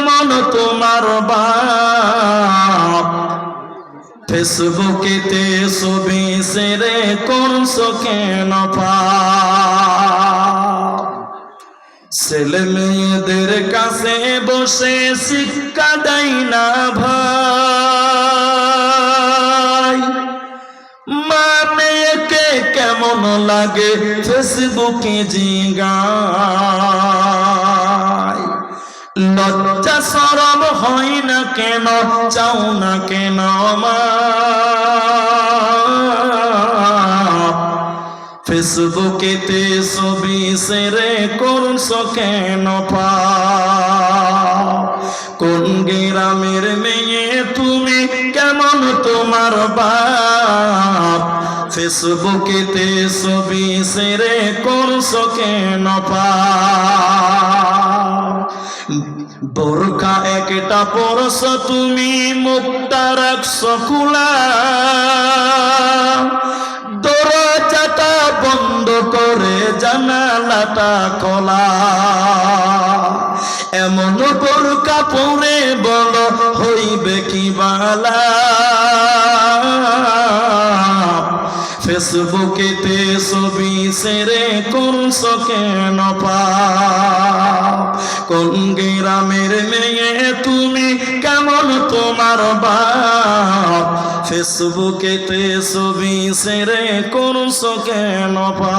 কেমন তোমার বাপ। ফেসবুকেতে ছবি সেরে কেন পাপ ছেলে মেয়েদের কাছে বসে শিক্ষা দেয় না ভাই। মা মেয়েকে কেমন লাগে ফেসবুকে জিগায়। কেন, চাও না কেন ফেসবুকেতে ছবি সেরে করছ কেন পা? কোন গ্রামের মেয়ে তুমি, কেমন তোমার বাপ? ফেসবুকেতে ছবি সেরে করছ কেন পা? বোরকা একটা পরশ তুমি মুক্তা রাখছো খোলা। দরজাটা বন্ধ করে জানালাটা খোলা। এমন বোরকা পরে বল হইবে কি বালা। ফেসবুকেতে ছবি সেরে করছ কেন পা কোন গ্রামের মেয়ে তুমি কেমন তোমার বাপ? ফেসবুকেতে ছবি সেরে করছ কেন পা